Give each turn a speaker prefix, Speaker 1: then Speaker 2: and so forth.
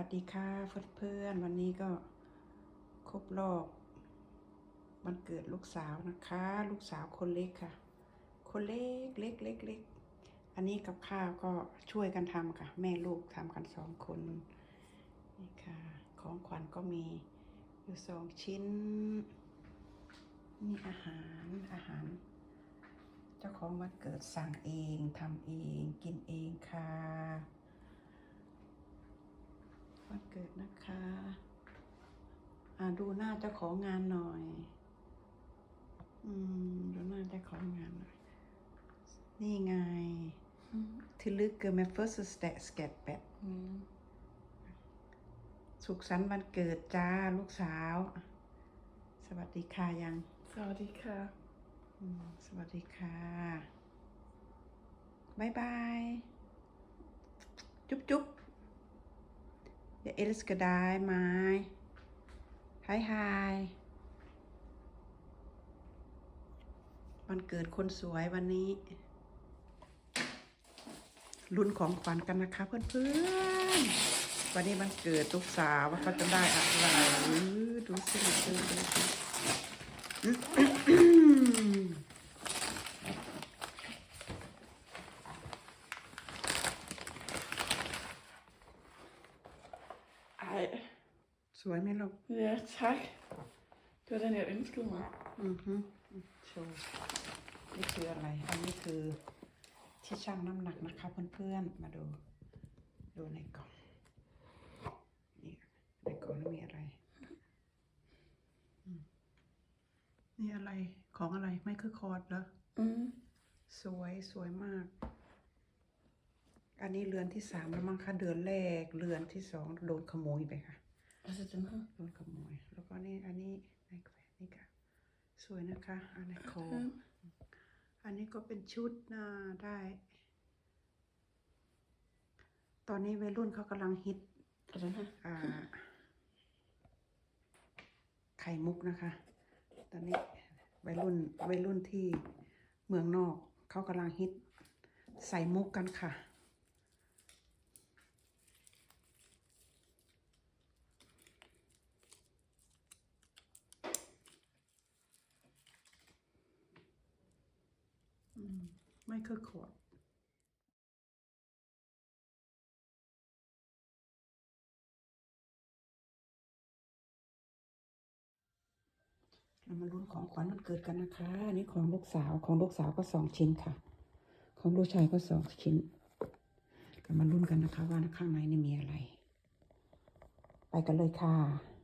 Speaker 1: วัสดีค่ะเพื่อนๆวันนี้ก็ครบรอบวันเกิดลูกสาวนะคะ ลูกสาวคนเล็กค่ะ คนเล็กเล็กเล็กเล็กอันนี้กับข้าวก็ช่วยกันทำค่ะ แม่ลูกทำกันสองคนนี่ค่ะของขวัญก็มีอยู่สองชิ้นนี่อาหารอาหาร เจ้าของวันเกิดสั่งเองทำเองกินเองค่ะ เกิดนะคะอ่าดูหน้าเจ้าของงานหน่อย อืม ดูหน้าเจ้าของงานหน่อย นี่ไงที่ลึกเกินแมฟเฟิร์สแตะสเก็ตแปด
Speaker 2: Mm.
Speaker 1: สุขสันต์วันเกิดจ้าลูกสาว สวัสดีค่ะยัง
Speaker 2: Sawadika.
Speaker 1: อืมสวัสดีค่ะบายบาย จุ๊บจุ๊บ เอลสกระไดไม้ไฮไฮวันเกิดคนสวยวันนี้รุ่นของขวัญกันนะคะเพื่อนๆ วันนี้วันเกิดลูกสาวว่าเขาจะได้อะไรดูสิดูสิดูสิ สวยไหมลูก
Speaker 2: ja, tak. Det var den, jeg ønskede mig.
Speaker 1: อือฮึโชว์นี่คืออะไร อันนี้คือที่ชั่งน้ำหนักนะคะเพื่อนๆ มาดู ดูในกล่อง นี่ในกล่องมีอะไรอืมนี่อะไรของอะไร ไม่คือคอร์ดเหรอ
Speaker 2: Mm.
Speaker 1: สวยสวยมาก อันนี้เรือนที่สามแล้วมั้งคะเดือนแรกเรือนที่สองโดนขโมยไปค่ะ
Speaker 2: Altså, den her.
Speaker 1: โดนขโมย แล้วก็นี่อันนี้ในแขวนนี่ค่ะ สวยนะคะอันในคอ
Speaker 2: Mm.
Speaker 1: อันนี้ก็เป็นชุดน่าได้ ตอนนี้วัยรุ่นเขากำลังฮิต
Speaker 2: Og den her.
Speaker 1: อ่าไข่มุกนะคะ ตอนนี้วัยรุ่นวัยรุ่นที่เมืองนอกเขากำลังฮิตใส่มุกกันค่ะ มไม่คือขวดเรามาลุ้นของขวัญวันเกิดกันนะคะอันนี้ของลูกสาวของลูกสาวก็สองชิ้นค่ะ ของลูกชายก็สองชิ้นเรามาลุ้นกันนะคะว่าข้างในนี่มีอะไร ไปกันเลยค่ะ